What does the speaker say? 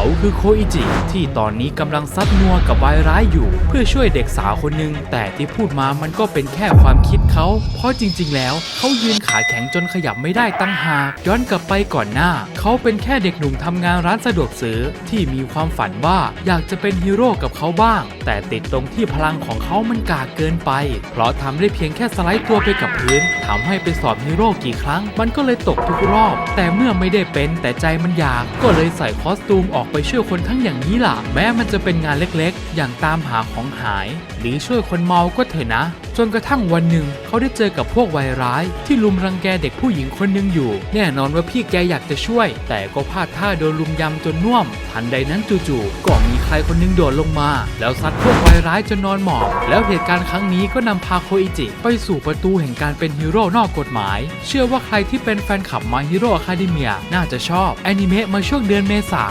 เขาคือโคอิจิ ที่ตอนนี้กำลังซัดนัวกับวายร้ายอยู่ เพื่อช่วยเด็กสาวคนหนึ่งแต่ที่พูดมามันก็เป็นแค่ความคิดเขา เพราะจริง ๆ แล้ว เขายืนขาแข็งจนขยับไม่ได้ตั้งหากย้อนกลับไปก่อนหน้า เขาเป็นแค่เด็กหนุ่มทำงานร้านสะดวกซื้อที่มีความฝันว่าอยากจะเป็นฮีโร่กับเขาบ้าง แต่ติดตรงที่พลังของเขามันกากเกินไป เพราะทำได้เพียงแค่สไลด์ตัวไปกับพื้นทำให้ไปสอบฮีโร่กี่ครั้ง มันก็เลยตกทุกรอบ แต่เมื่อไม่ได้เป็นแต่ใจมันอยากก็เลยใส่คอสตูมออกไปช่วยคนทั้งอย่างนี้ล่ะ แม้มันจะเป็นงานเล็กๆ อย่างตามหาของหาย หรือช่วยคนเมาก็เถอะนะ จนกระทั่งวันหนึ่งเขาได้เจอกับพวกวัยร้าย ที่ลุมรังแกเด็กผู้หญิงคนหนึ่งอยู่ แน่นอนว่าพี่แกอยากจะช่วย แต่ก็พลาดท่าโดนลุมยำจนน่วม ทันใดนั้นจู่ๆก็มีใครคนหนึงโดดลงมา แล้วซัดพวกวัยร้ายจนนอนหมอบแล้วเหตุการณ์ครั้งนี้ก็นำพาโคอิจิ ไปสู่ประตูแห่งการเป็นฮีโร่นอกกฎหมาย เชื่อว่าใครที่เป็นแฟนคลับมาฮีโร่อะคาเดเมียน่าจะชอบแอนิเมะมาช่วงเดือนเมษา